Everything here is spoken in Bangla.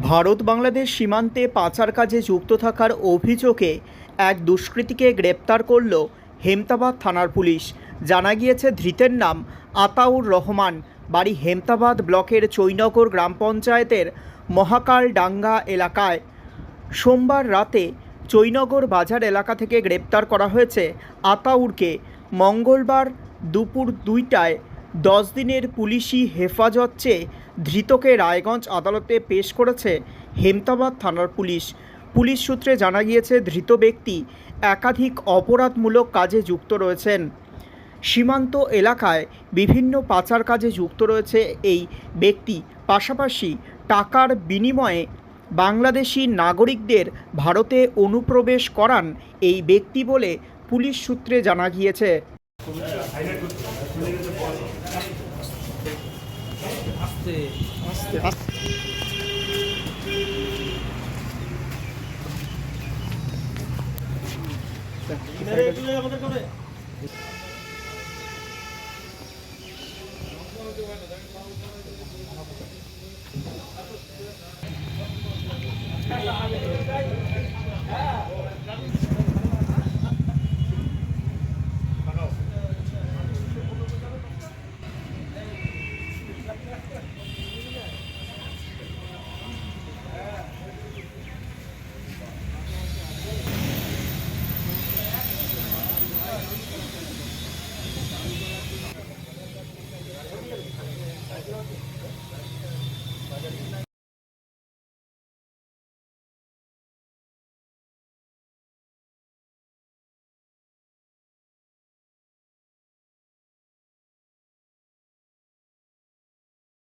ভারত বাংলাদেশ সীমান্তে পাচার কাজে যুক্ত থাকার অভিযোগে এক দুষ্কৃতীকে গ্রেপ্তার করল হেমতাবাদ থানার পুলিশ। জানা গিয়েছে, ধৃতের নাম আতাউর রহমান। বাড়ি হেমতাবাদ ব্লকের চৈনগর গ্রাম পঞ্চায়েতের মহাকাল ডাঙ্গা এলাকায়। সোমবার রাতে চৈনগর বাজার এলাকা থেকে গ্রেপ্তার করা হয়েছে আতাউরকে। মঙ্গলবার দুপুর দুইটায় দশ দিনের পুলিশি হেফাজত চেয়ে ধৃতকে রায়গঞ্জ আদালতে পেশ করেছে হেমতাবাদ থানার পুলিশ। পুলিশ সূত্রে জানা গিয়েছে, ধৃত ব্যক্তি একাধিক অপরাধমূলক কাজে যুক্ত রয়েছেন। সীমান্ত এলাকায় বিভিন্ন পাচার কাজে যুক্ত রয়েছে এই ব্যক্তি। পাশাপাশি টাকার বিনিময়ে বাংলাদেশি নাগরিকদের ভারতে অনুপ্রবেশ করান এই ব্যক্তি বলে পুলিশ সূত্রে জানা গিয়েছে। আস্তে আস্তে আস্তে আমাদের